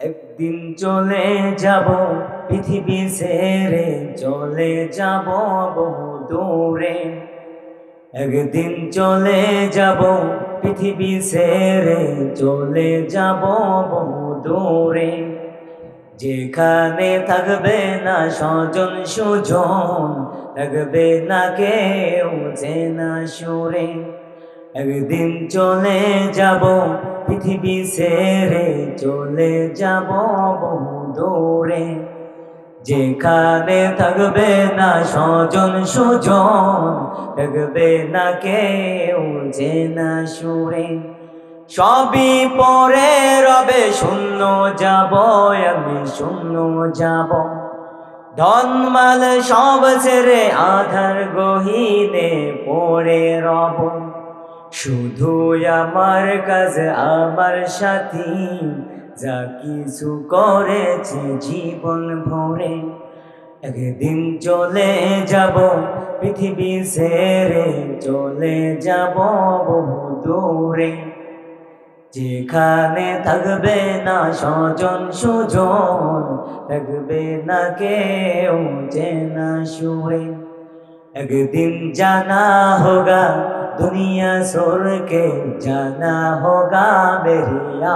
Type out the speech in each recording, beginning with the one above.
একদিন চলে যাব, পৃথিবী ছেড়ে চলে যাব বহু দূরে। একদিন চলে যাব, পৃথিবী ছেড়ে চলে যাব বহু দূরে। যেখানে থাকবে না স্বজন সুজন, থাকবে না কেউ চেনা সুরে। একদিন চলে যাব, পৃথিবী ছেড়ে চলে যাব বহু দূরে যেখানে থাকবে না স্বজন সুজন, থাকবে না কেউ যে না সুরে। সবই পরে রবে, শূন্য যাব, আমি শূন্য যাব। ধনমাল সব ছেড়ে আধার গহিনে পড়ে রব। শুধু আমার কাজ, আমার সাথী। যা কিছু করেছে জীবন ভরে, একদিন চলে যাব, পৃথিবী সেরে চলে যাব বহু দূরে। যেখানে থাকবে না স্বজন, সুজন, থাকবে না কেউ যে চেনা সুরে। একদিন জানা হোগা দুনিয়া सोर के जाना होगा मेरिया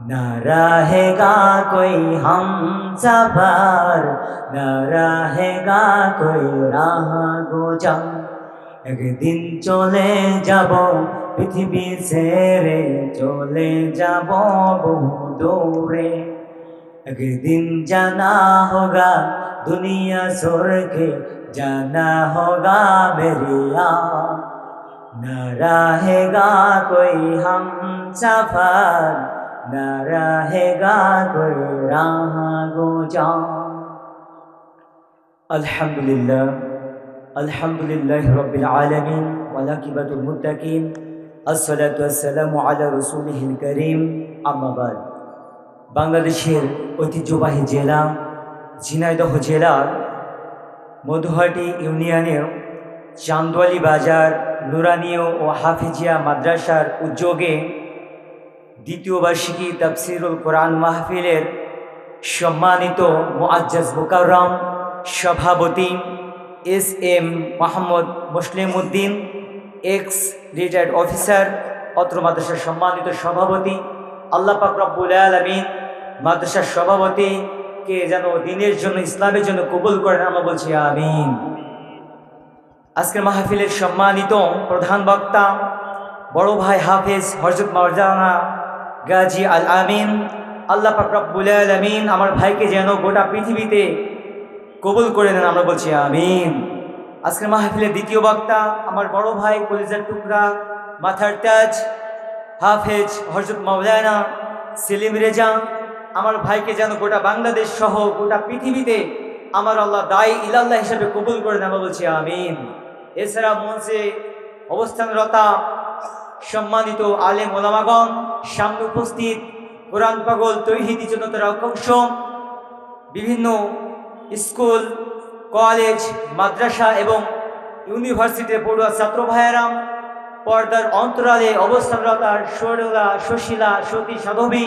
न रहेगा कोई हम सफर न रहेगा कोई राह गुजर একদিন চলে যাব পৃথিবী ছেড়ে চলে যাব বহু দূরে একদিন জানা হোগা দুনিয়া স্বর্গে জানা হোগা মেরিয়া न रहेगा कोई हम सफर न रहेगा कोई राह गुजार আলহামদুলিল্লাহ আলহামদুলিল্লাহ রবিল আলমিন ওয়ালাকিবাতুল মুত্তাকিন আসসালাতু আসসালামু আলা রসুলিহিল করিম আম্মাবাদ বাংলাদেশের ঐতিহ্যবাহী জেলা ঝিনাইদহ জেলার মধুহাটি ইউনিয়নের চান্দওয়ালি বাজার নুরানীয় ও হাফিজিয়া মাদ্রাসার উদ্যোগে দ্বিতীয় বার্ষিকী তাফসিরুল কোরআন মাহফিলের সম্মানিত মুআজ্জাজ মোকাররম সভাপতি S M Mohammad Muslim Uddin ex retired officer, অত্র মাদ্রাসার সম্মানিত সভাপতি, আল্লাহ পাক রব্বুল আলমিন, মাদ্রাসার সভাপতিকে যেন দিনের জন্য, ইসলামের জন্য কবুল করেন, আমরা বলছি আমিন। আজকের মাহফিলের সম্মানিত প্রধান বক্তা, বড় ভাই হাফেজ হরজত মারজানা, গাজী আল আমিন, আল্লাহ পাক রব্বুল আলমিন আমার ভাইকে যেন গোটা পৃথিবীতে কবুল করে নেন, আমরা বলছি আমিন। আজকের মাহফিলের দ্বিতীয় বক্তা আমার বড় ভাই কলিজার টুকরা, মাথার তাজ, হাফেজ হরজত মাওলানা সেলিম রেজা, আমার ভাইকে যেন গোটা বাংলাদেশ সহ গোটা পৃথিবীতে আমার আল্লাহ দায়ী ইলাল্লাহ হিসাবে কবুল করে আমরা বলছি আমিন। এছাড়া মঞ্চে অবস্থানরতা সম্মানিত আলেম ওলামাগণ, সামনে উপস্থিত কোরআন পাগল তৈহিদি জনতার অংশ বিভিন্ন স্কুল, কলেজ, মাদ্রাসা এবং ইউনিভার্সিটিতে পড়ুয়া ছাত্র ভাইয়েরাম পর্দার অন্তরালে অবস্থানরতার সরলা, সুশীলা, সতী, সাধবী,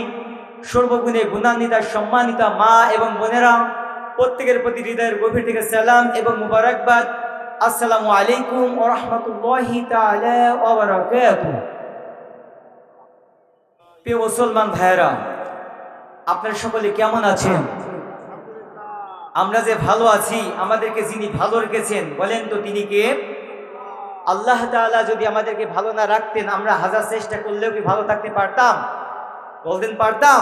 সর্বগুণে গুণান্বিতা, সম্মানিতা মা এবং বোনেরা, প্রত্যেকের প্রতি হৃদয়ের গভীর থেকে সালাম এবং মুবারকবাদ আসসালামু আলাইকুম ও রহমতুল্লাহি প্রিয় মুসলমান ভাইয়েরা, আপনারা সকলে কেমন আছেন? আমরা যে ভালো আছি, আমাদেরকে যিনি ভালো রেখেছেন, বলেন তো তিনি কে? আল্লাহ তাআলা যদি আমাদেরকে ভালো না রাখতেন, আমরা হাজার চেষ্টা করলেও কি ভালো থাকতে পারতাম? বলতেন পারতাম।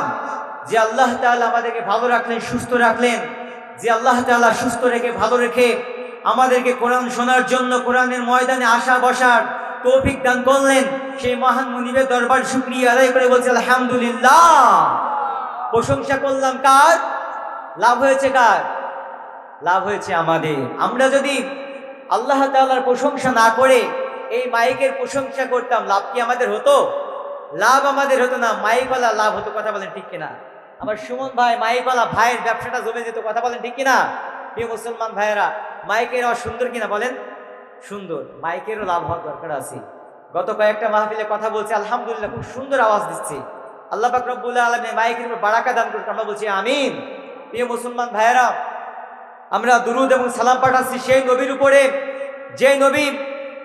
যে আল্লাহ তাআলা আমাদেরকে ভালো রাখলেন, সুস্থ রাখলেন, যে আল্লাহ তাআলা সুস্থ রেখে ভালো রেখে আমাদেরকে কোরআন শোনার জন্য কোরআনের ময়দানে আসা বসার তৌফিক দান করলেন। সেই মহান মুনিবের দরবার শুক্রিয়া আদায় করে বলছে, আলহামদুলিল্লাহ। প্রশংসা করলাম কার? লাভ হয়েছে কার? লাভ হয়েছে আমাদের। আমরা যদি আল্লাহ তাআলার প্রশংসা না করে এই মাইকের প্রশংসা করতাম, লাভ কি আমাদের হতো? লাভ আমাদের হতো না। মাইকওয়ালা লাভ হতো, কথা বলেন ঠিক কিনা? আমার সুমন ভাই, মাইকওয়ালা ভাইয়ের ব্যবসাটা জমে যেত, কথা বলেন ঠিক কিনা? প্রিয় মুসলমান ভাইয়েরা, মাইকের আওয়াজ সুন্দর কিনা বলেন? সুন্দর। মাইকেরও লাভ হওয়ার দরকার আছে। গত কয়েকটা মাহফিলে কথা বলছে, আলহামদুলিল্লাহ খুব সুন্দর আওয়াজ দিচ্ছে। আল্লাহ পাক রব্বুল আলমী মাইকের উপর বারাকা দান করুক, আমরা বলছি আমিন। প্রিয় মুসলমান ভাইয়েরা, আমরা দুরুদ এবং সালাম পাঠাচ্ছি সেই নবীর উপরে। যে নবী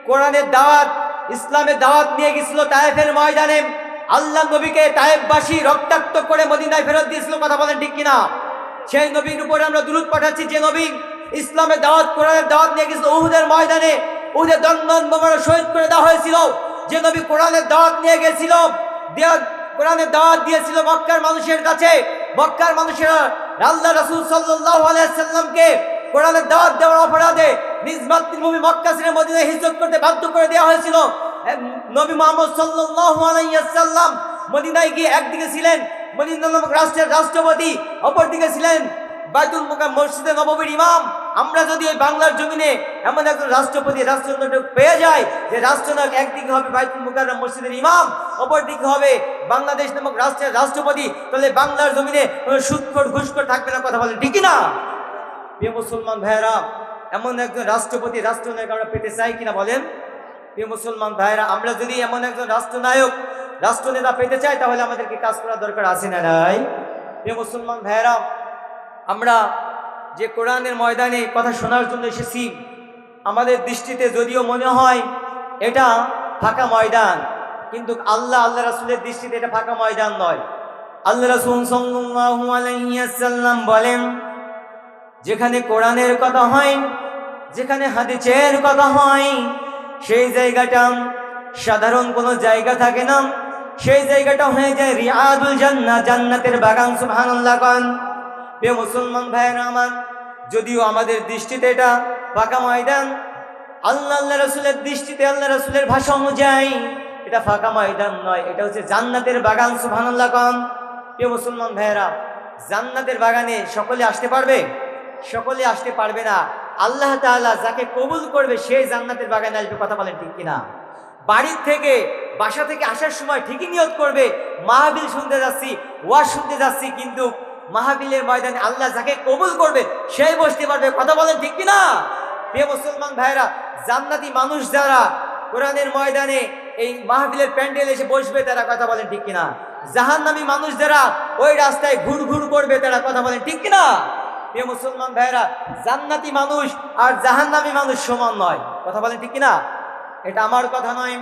কোরআনের দাওয়াত, ইসলামের দাওয়াত নিয়ে গেছিল তায়েফের ময়দানে, আল্লাহ নবীকে তায়েফবাসী রক্তাক্ত করে মদিনায় ফেরত দিয়েছিল, কথা বলেন ঠিক কিনা? সেই নবীর উপরে আমরা দুরুদ পাঠাচ্ছি, যে নবী ইসলামের দাওয়াত কোরআনের দাওয়াত নিয়ে গেছিল উহুদের ময়দানে। উহুদের দন্দন বোমারা শহীদ করে দেওয়া হয়েছিল। যে নবী কোরআনের দাওয়াত নিয়ে গেছিল কোরআনের দাওয়াত দিয়েছিল মক্কার মানুষের কাছে। মক্কার মানুষেরা আল্লাহ রাসূল সাল্লাল্লাহু আলাইহি সাল্লামকে কোরআনের দাওয়াত দেওয়ার অপরাধে নিজ মাতৃভূমি মক্কা ছেড়ে মদিনায় হিজরত করতে বাধ্য করে দেওয়া হয়েছিল। নবী মোহাম্মদ সাল্লাল্লাহু আলাইহি সাল্লাম মদিনায় গিয়ে একদিকে ছিলেন মদিনা রাষ্ট্রের রাষ্ট্রপতি, অপরদিকে ছিলেন বাইতুল মুকাম মসজিদে নববীর ইমাম। আমরা যদি এই বাংলার জমিনে এমন একজন রাষ্ট্রপতি, রাষ্ট্রনায়ক পেয়ে যাই, যে রাষ্ট্রনায়ক একদিকে হবে বাইতুল মুকাররম মসজিদের ইমাম, অপরদিকে হবে বাংলাদেশ নামক রাষ্ট্রের রাষ্ট্রপতি, তাহলে বাংলার জমিনে কোনো সুৎখর ঘুষখোর থাকবে না কথা বলে ঠিকই না প্রিয় মুসলমান ভাইয়েরা, এমন একজন রাষ্ট্রপতি, রাষ্ট্রনায়ক আমরা পেতে চাই কিনা বলেন? প্রিয় মুসলমান ভাইয়েরা, আমরা যদি এমন একজন রাষ্ট্রনায়ক রাষ্ট্রনেতা পেতে চায়, তাহলে আমাদেরকে কাজ করার দরকার আছে না নাই? প্রিয় মুসলমান ভাইয়েরা, আমরা যে কোরআনের ময়দানে কথা শোনার জন্য এসেছি, আমাদের দৃষ্টিতে যদিও মনে হয় এটা ফাঁকা ময়দান, কিন্তু আল্লাহ আল্লাহ রাসুলের দৃষ্টিতে এটা ফাঁকা ময়দান নয়। আল্লাহ রাসুল আলাইহি বলেন, যেখানে কোরআনের কথা হয়, যেখানে হাদিসের কথা হয়, সেই জায়গাটা সাধারণ কোনো জায়গা থাকে না। সেই জায়গাটা হয়ে যায় রিয়াদুল জান্নাত জান্নাতের বাগান, সুবহানাল্লাহ কান। বে মুসলমান ভাইয়েরা আমার, যদিও আমাদের দৃষ্টিতে এটা ফাঁকা ময়দান, আল্লাহ আল্লাহ রসুলের দৃষ্টিতে আল্লাহ রসুলের ভাষা অনুযায়ী এটা ফাঁকা ময়দান নয়, এটা হচ্ছে জান্নাতের বাগান, সুবহানাল্লাহ কান। বে মুসলমান ভাইয়েরা, জান্নাতের বাগানে সকলে আসতে পারবে? সকলে আসতে পারবে না। আল্লাহ তাআলা যাকে কবুল করবে সেই জান্নাতের বাগানে আসবে, কথা বলেন ঠিক কিনা? বাড়ির থেকে বাসা থেকে আসার সময় ঠিকই নিয়ত করবে। মাহাবিল শুনতে যাচ্ছি, ওয়াজ শুনতে যাচ্ছি, কিন্তু মাহাবিলের ময়দানে আল্লাহ যাকে কবুল করবে সেই বসতে পারবে। কথা বলেন ঠিক কিনা? প্রিয় মুসলমান ভাইরা জান্নাতি মানুষ যারা, কোরআনের ময়দানে এই মাহফিলের প্যান্ডেল এসে বসবে, তারা কথা বলেন ঠিক কিনা? জাহান্নামী মানুষ যারা, ওই রাস্তায় ঘুর ঘুর করবে, তারা কথা বলেন ঠিক কিনা? প্রিয় মুসলমান ভাইরা জান্নাতি মানুষ আর জাহান্নামী মানুষ সমান নয়। কথা বলেন ঠিক কিনা? এটা আমার কথা নয়।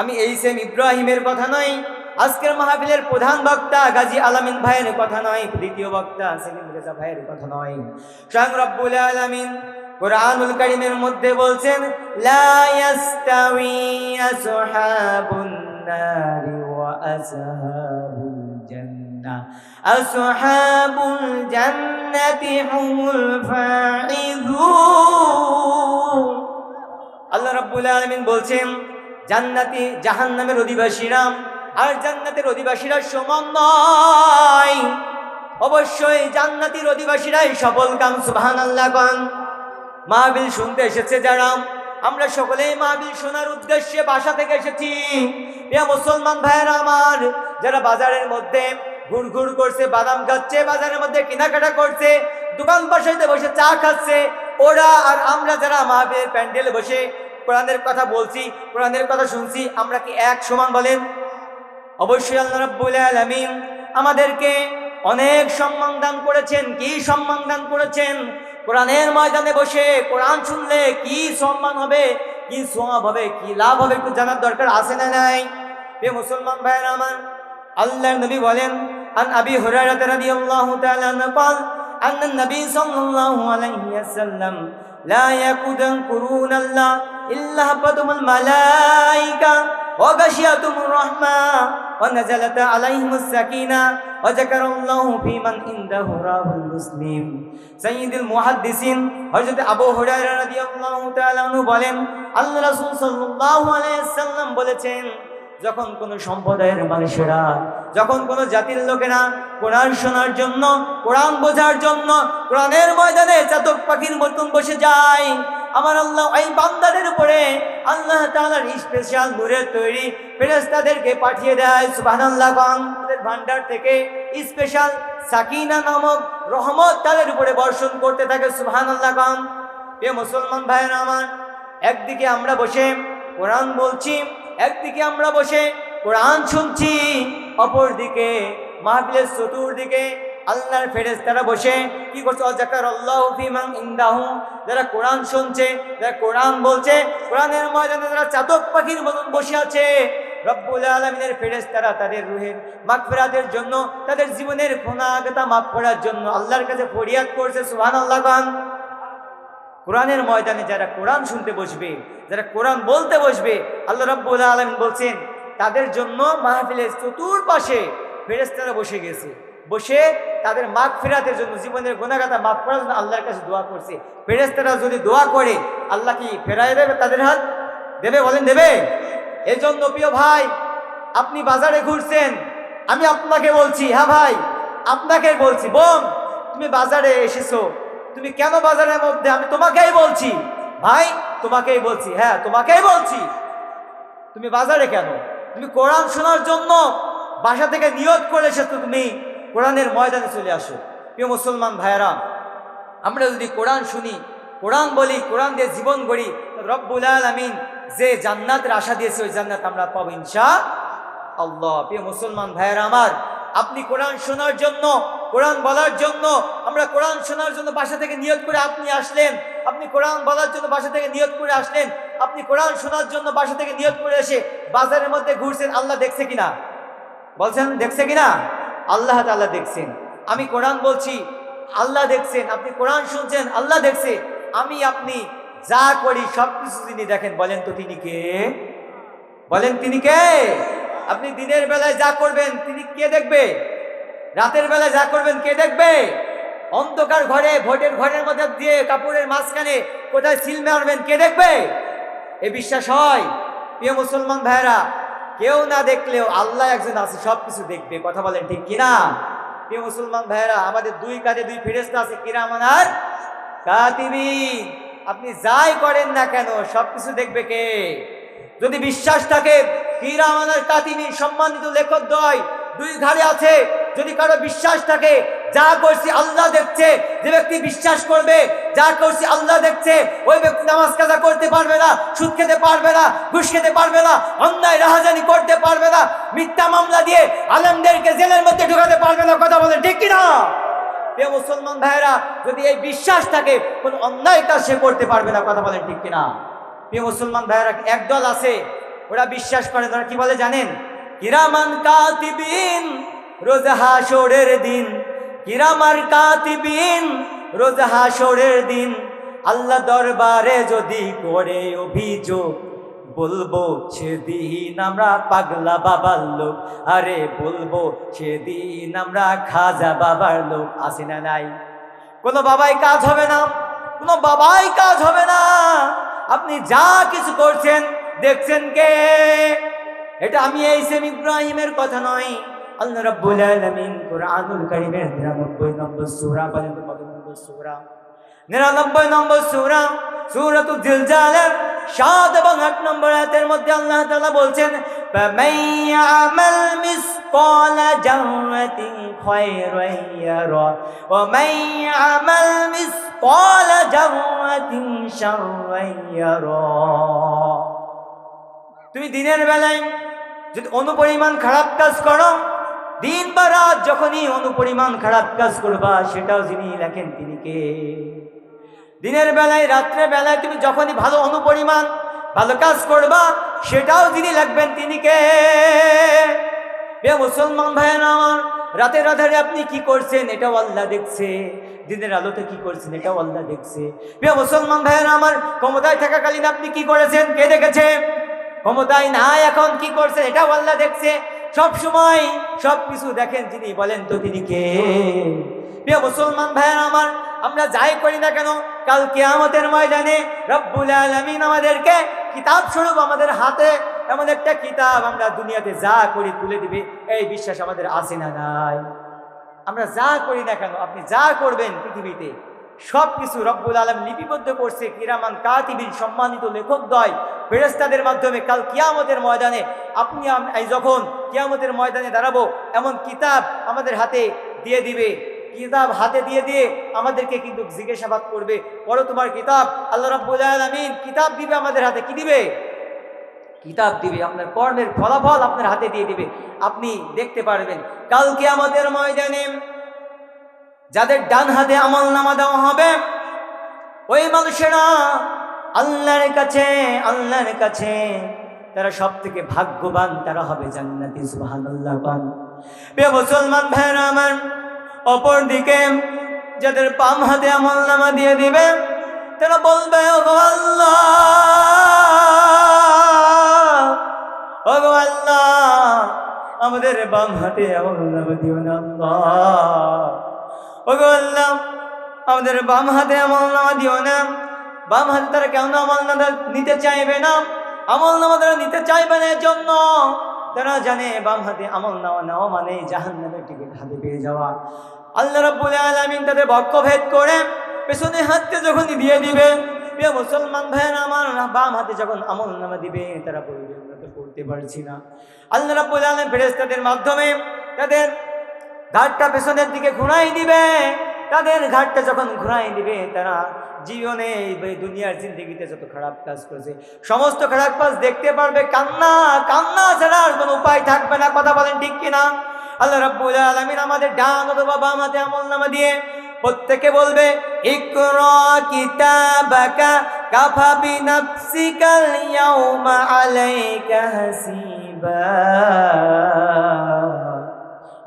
আমি এই সেম ইব্রাহিমের কথা নয়, আজকের মাহফিলের প্রধান বক্তা গাজী আলামিন ভাইয়ের কথা নয়, দ্বিতীয় বক্তা সেলিম রেজা ভাইয়ের কথা নয়। স্বয়ং রব্বুল আলামিন কোরআনুল কারীমের মধ্যে বলছেন, লা ইয়াস্তাউই আসহাবুন নারি ওয়া আসহাবুল জান্নাহ আসহাবুল জান্নাতি হুমুল ফাইজুন আল্লাহ রাব্বুল আলামিন বলছেন জান্নাতি জাহান্নামের অধিবাসীরা, আর জান্নাতের অধিবাসীরা সমান নয়। অবশ্যই জান্নাতির অধিবাসীরাই সফল কাম, সুবহানাল্লাহ কন। মাহবিল শুনতে এসেছে যারা, আমরা সকলেই মাহবিল শোনার উদ্দেশ্যে বাসা থেকে এসেছি। মুসলমান ভাইয়েরা আমার, যারা বাজারের মধ্যে ঘুরঘুর করছে, বাদাম খাচ্ছে, বাজারের মধ্যে কেনাকাটা করছে, দোকান পাশাইতে বসে চা খাচ্ছে, ওরা আর আমরা যারা মাহবিলের প্যান্ডেলে বসে কোরআনের কথা বলছি, কোরআনের কথা শুনছি, আমরা কি এক সমান বলেন? অবশ্যই আল্লাহ রব্বুল আলমিন আমাদেরকে অনেক সম্মান দান করেছেন। কি সম্মান দান করেছেন? কোরআনের ময়দানে বসে কোরআন শুনলে কি সম্মান হবে, কি সোয়াব হবে, কি লাভ হবে একটু জানার দরকার আছে না নাই? হে মুসলমান ভাই আমার আল্লাহ নবী বলেন, আন আবি হুরায়রা রাদিয়াল্লাহু তাআলা নকাল আন নবী সাল্লাল্লাহু আলাইহি ওয়াসাল্লাম লা ইয়াকুদান কুরুনাল্লাহ يذكرون الله إلا هبتهم الملائكة وغشيتهم الرحمة ونزلت عليهم السكينة وذكر الله في من عنده راه المسلم سيد المحدثين হযরত আবু হুরায়রা রাদিয়াল্লাহু তাআলা আনহু বলেন আল্লাহ রাসূল সাল্লাল্লাহু আলাইহি সাল্লাম বলেছেন যখন কোন সম্প্রদায়ের মানুষেরা যখন কোন জাতির লোকেরা কোরআন শোনার জন্য কোরআন বোঝার জন্য কোরআনের ময়দানে চাতক পাখির মতন বসে যায় আমার আল্লাহ এই বান্দাদের উপরে আল্লাহ তাআলার স্পেশাল নূরের তৈরি ফেরেশতাদেরকে পাঠিয়ে দেয়, সুবহানাল্লাহ। গান ভান্ডার থেকে স্পেশাল সাকিনা নামক রহমত তাদের উপরে বর্ষণ করতে থাকে, সুবহানাল্লাহ। গান এ মুসলমান ভাইয়েরা আমার, একদিকে আমরা বসে কোরআন বলছি, একদিকে আমরা বসে কোরআন শুনছি, অপরদিকে মাহফিলের চতুর্দিকে আল্লাহর ফেরেস তারা বসে কি করছে? অজাকার আল্লাহ ফিমান ইন্দাহু। যারা কোরআন শুনছে, যারা কোরআন বলছে, কোরআনের ময়দানে যারা চাতক পাখির মতন বসে আছে, রব্বুল আলমিনের ফেরেস তারা তাদের রুহের মাগফিরাতের জন্য, তাদের জীবনের গুণাগতা মাফ করার জন্য আল্লাহর কাছে ফরিয়াদ করছে সুহান আল্লাহ খান কোরআনের ময়দানে যারা কোরআন শুনতে বসবে, যারা কোরআন বলতে বসবে, আল্লাহ রব্বুল আলমিন বলছেন, তাদের জন্য মাহফিলের চতুর্পাশে ফেরেস্তারা বসে গেছে। বসে তাদের মাঘ ফেরাতের জন্য, জীবনের গুণাগাতা মাফ করার জন্য আল্লাহর কাছে দোয়া করছে। ফেরেস্তারা যদি দোয়া করে, আল্লাহ কি ফেরাই দেবে তাদের হাত? দেবে বলেন, দেবে। এই জন্য প্রিয় ভাই, আপনি বাজারে ঘুরছেন, আমি আপনাকে বলছি হ্যাঁ ভাই, আপনাকে বলছি, বোন, তুমি বাজারে এসেছ, তুমি কেন বাজারের মধ্যে? আমি তোমাকেই বলছি। ভাই, তোমাকেই বলছি হ্যাঁ তোমাকেই বলছি। তুমি বাজারে কেন? তুমি কোরআন শোনার জন্য বাসা থেকে নিয়োগ করে এসেছ তুমি। কোরআনের ময়দানে চলে আসো। প্রিয় মুসলমান ভাইয়েরা, আমরা যদি কোরআন শুনি, কোরআন বলি, কোরআন দিয়ে জীবন গড়ি রব্বুল আলমিন যে জান্নাতের আশা দিয়েছে, ওই জান্নাত আমরা পাবো ইনশা আল্লাহ প্রিয় মুসলমান ভাইয়েরা আমার, আপনি কোরআন শোনার জন্য, কোরআন বলার জন্য, আমরা কোরআন শোনার জন্য বাসা থেকে নিয়োগ করে আপনি আসলেন, আপনি কোরআন বলার জন্য বাসা থেকে নিয়োগ করে আসলেন, আপনি কোরআন শোনার জন্য বাসা থেকে নিয়োগ করে এসে বাজারের মধ্যে ঘুরছেন, আল্লাহ দেখছে কিনা? বলছেন, দেখছে কিনা? আল্লাহ তাল্লাহ দেখছেন। আমি কোরআন বলছি, আল্লাহ দেখছেন। আপনি কোরআন শুনছেন, আল্লাহ দেখছে। আমি, আপনি যা করি সব কিছু তিনি দেখেন। বলেন তো তিনি কে? বলেন তিনি কে? আপনি দিনের বেলায় যা করবেন, তিনি কে দেখবে? রাতের বেলায় যা করবেন, কে দেখবে? অন্ধকার ঘরে, ভোটের ঘরের মধ্যে দিয়ে কাপড়ের মাঝখানে কোথায় সিল মারবেন, কে দেখবে? এ বিশ্বাস হয়? প্রিয় মুসলমান ভাইরা কেউ না দেখলেও আল্লাহ একজন আছে সব কিছু দেখবে। কথা বলেন ঠিক কিনা? প্রিয় মুসলমান ভাইরা আমাদের দুই কাজে দুই ফেরেস্তা আছে কিরামানার কাতিবিন। আপনি যাই করেন না কেন সব কিছু দেখবে কে? যদি বিশ্বাস থাকে কিরামানার কাতিবিন, সম্মানিত লেখক দয়, দুই ঘাড়ে আছে। যদি কারও বিশ্বাস থাকে, যা করছি আল্লাহ দেখছে, যে ব্যক্তি বিশ্বাস করবে যা করছি আল্লাহ দেখছে, ওই ব্যক্তি নামাজ কাজা করতে পারবে না, সুদ খেতে পারবে না, ঘুষ খেতে পারবে না, অন্যায়, রাহাজানি করতে পারবে না, মিথ্যা মামলা দিয়ে আলমদেরকে জেলের মধ্যে ঢুকাতে পারবে না, কথা বলে ঠিক কিনা? মুসলমান ভাইয়েরা, যদি এই বিশ্বাস থাকে, কোন অন্যায় কাজ সে করতে পারবে না, কথা বলেন, ঠিক কিনা? প্রিয় মুসলমান ভাইয়েরা একদল আছে, ওরা বিশ্বাস করে তারা কি বলে জানেন? কিরামান কাতিবিন, রোজ হাসরের দিন। কিরামার কাতিবিন রোজ হাসরের দিন আল্লাহ দরবারে যদি করে অভিযোগ, বলব সেদিন আমরা পাগলা বাবার লোক। আরে বলব সেদিন আমরা খাজা বাবার লোক। আসে না নাই? কোনো বাবাই কাজ হবে না। কোনো বাবাই কাজ হবে না। আপনি যা কিছু করছেন, দেখছেন কে? এটা আমি এই সেম ইব্রাহিমের কথা নয়। আল্লাহ রাব্বুল আলামিন কোরআনুল কারীমের 99 নম্বর সূরা বলেন তো কত নম্বর সূরা। 99 নম্বর সূরা সূরাতুল জিলজালের 7 এবং 8 নম্বর আয়াতের মধ্যে আল্লাহ তাআলা বলছেন তুমি দিনের বেলায় যদি অনুপরিমাণ খারাপ কাজ করো দিন বা রাত যখনই অনুপরিমাণ খারাপ কাজ করবা, সেটাও যিনি লেখেন তিনি কে? দিনের বেলায়, রাত্রে বেলায় তুমি যখনই ভালো অনুপরিমাণ, ভালো কাজ করবা, সেটাও যিনি লিখবেন তিনি কে? এ মুসলমান ভাইয়ের আমার, রাতের আধারে আপনি কি করছেন এটাও আল্লাহ দেখছে। দিনের আলোতে কি করছেন এটাও আল্লাহ দেখছে। প্রিয় মুসলমান ভাইয়ের আমার, ক্ষমতায় থাকাকালীন আপনি কি করেছেন? কে দেখেছে? ক্ষমতায় নাই এখন কি করছেন? এটাও আল্লাহ দেখছে। সব সময় সব কিছু দেখেন যিনি, বলেন তো তিনি কে? প্রিয় মুসলমান ভাইয়ের আমার, আমরা যাই করি না কেন, কাল কেয়ামতের ময়দানে রব্বুল আলমিন আমাদেরকে কিতাব স্বরূপ আমাদের হাতে, এমন একটা কিতাব আমরা দুনিয়াতে যা করি তুলে দিবে, এই বিশ্বাস আমাদের আছে না নাই? আমরা যা করি না কেন, আপনি যা করবেন পৃথিবীতে সব কিছু রব্বুল আলম লিপিবদ্ধ করছে কিরামান কাতিবিন সম্মানিত লেখকদ্বয় ফেরেস্তাদের মাধ্যমে। কাল কিয়ামতের ময়দানে আপনি যখন কিয়ামতের ময়দানে দাঁড়াবো, এমন কিতাব আমাদের হাতে দিয়ে দিবে। কিতাব হাতে দিয়ে দিয়ে আমাদেরকে কিন্তু জিজ্ঞাসাবাদ করবে। পড়ো তোমার কিতাব আল্লাহ রব্বুল আলমিন কিতাব দিবে আমাদের হাতে কি দিবে? কিতাব দিবে, আপনার কর্মের ফলাফল আপনার হাতে দিয়ে দিবে। আপনি দেখতে পারবেন কালকে আমাদের ময়দানে যাদের ডান হাতে আমল নামা দেওয়া হবে, ওই মানুষেরা আল্লাহর কাছে আল্লাহর কাছে তারা সব থেকে ভাগ্যবান তারা হবে জান্নাতি পান প্রিয় মুসলমান ভাইরা আমার অপর দিকে যাদের বাম হাতে আমল নামা দিয়ে দিবে, তারা বলবে ও গো আল্লাহ ও গো আল্লাহ, আমাদের বাম হাতে আমল নামা দিও না, আল্লাহ। ও গো আল্লাহ, আমাদের বাম হাতে আমল নামা দিও না। বাম হাতে তারা কেন আমল নামা নিতে চাইবে না? আমল নামা তারা নিতে চাইবে না এর জন্য তারা জানে বাম হাতে আমল নামা নেওয়া মানে জাহান নামের টিকিট হাতে পেয়ে যাওয়া। আল্লাহ রাব্বুল আলামিন তাদের বক্ষভেদ করে পেছনে হাতকে যখন দিয়ে দিবে, প্রিয় মুসলমান ভাইয়ের আমার বাম হাতে যখন আমল নামা দিবে, তারা বলবে, আমরা তো করতে পারছি না। আল্লাহ রাব্বুল আলামিন ফেরেশতাদের মাধ্যমে তাদের ঘাটটা পেছনের দিকে ঘুরাই দিবে। তাদের ঘাটটা যখন ঘুরাই দিবে, তারা জীবনে দুনিয়ার জিন্দগিতে যত খারাপ কাজ করেছে, সমস্ত খারাপ কাজ দেখতে পারবে। কান্না কান্না ছাড়া আর কোনো উপায় থাকবে না। কথা বলেন ঠিক কিনা? আল্লাহ রাব্বুল আলামিন আমাদের ডান অথবা বাম হাতে আমল নামা দিয়ে প্রত্যেকে বলবে, ইকরা কিতাবাকা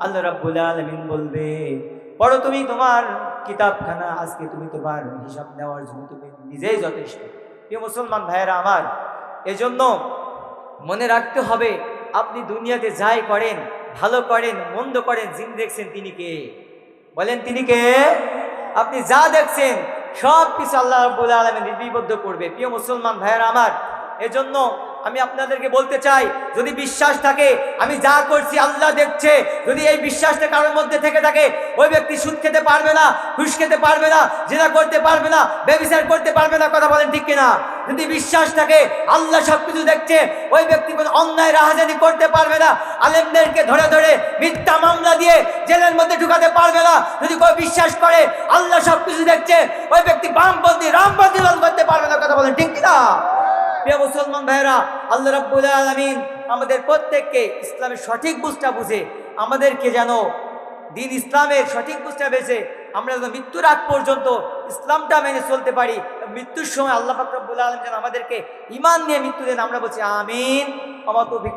আল্লাহ রাব্বুল আলামিন বলবে, পড়ো তুমি তোমার কিতাবখানা, আজকে তুমি তোমার হিসাব নেওয়ার জন্য তুমি নিজেই যথেষ্ট। প্রিয় মুসলমান ভাইয়েরা আমার, এজন্য মনে রাখতে হবে, আপনি দুনিয়াতে যাই করেন, ভালো করেন, মন্দ করেন যিনি দেখছেন তিনি কে? বলেন তিনি কে? আপনি যা দেখছেন সব কিছু আল্লাহ রাব্বুল আলামিন লিপিবদ্ধ করবে। প্রিয় মুসলমান ভাইয়েরা আমার, এজন্য আমি আপনাদেরকে বলতে চাই, যদি বিশ্বাস থাকে, আমি যা করছি আল্লাহ দেখছে। যদি এই বিশ্বাসটা কারোর মধ্যে থেকে থাকে, ওই ব্যক্তি সুদ খেতে পারবে না, ঘুষ খেতে পারবে না, জেনা করতে পারবে না, ব্যবচার করতে পারবে না, কথা বলেন ঠিক কিনা? যদি বিশ্বাস থাকে, আল্লাহ সব কিছু দেখছে, ওই ব্যক্তি কোনো অন্যায়, রাহাজানি করতে পারবে না, আলেমদেরকে ধরে ধরে মিথ্যা মামলা দিয়ে জেলের মধ্যে ঢুকাতে পারবে না, যদি কেউ বিশ্বাস করে, আল্লাহ সব কিছু দেখছে, ওই ব্যক্তি বামপন্থী, রামপন্থী করতে পারবে না, কথা বলেন ঠিক কিনা? প্রিয় মুসলমান ভাইরা আল্লাহ রাব্বুল আলামিন আমাদের প্রত্যেককে ইসলামের সঠিক বুঝটা বুঝে, আমাদেরকে যেন দিন ইসলামের সঠিক বুঝটা বেছে, আমরা যেন মৃত্যুর আগ পর্যন্ত ইসলামটা মেনে চলতে পারি, মৃত্যুর সময় আল্লাহ পাক আলম যেন আমাদেরকে ইমান নিয়ে মৃত্যু দেন, আমরা বলছি আমিন। আমার তো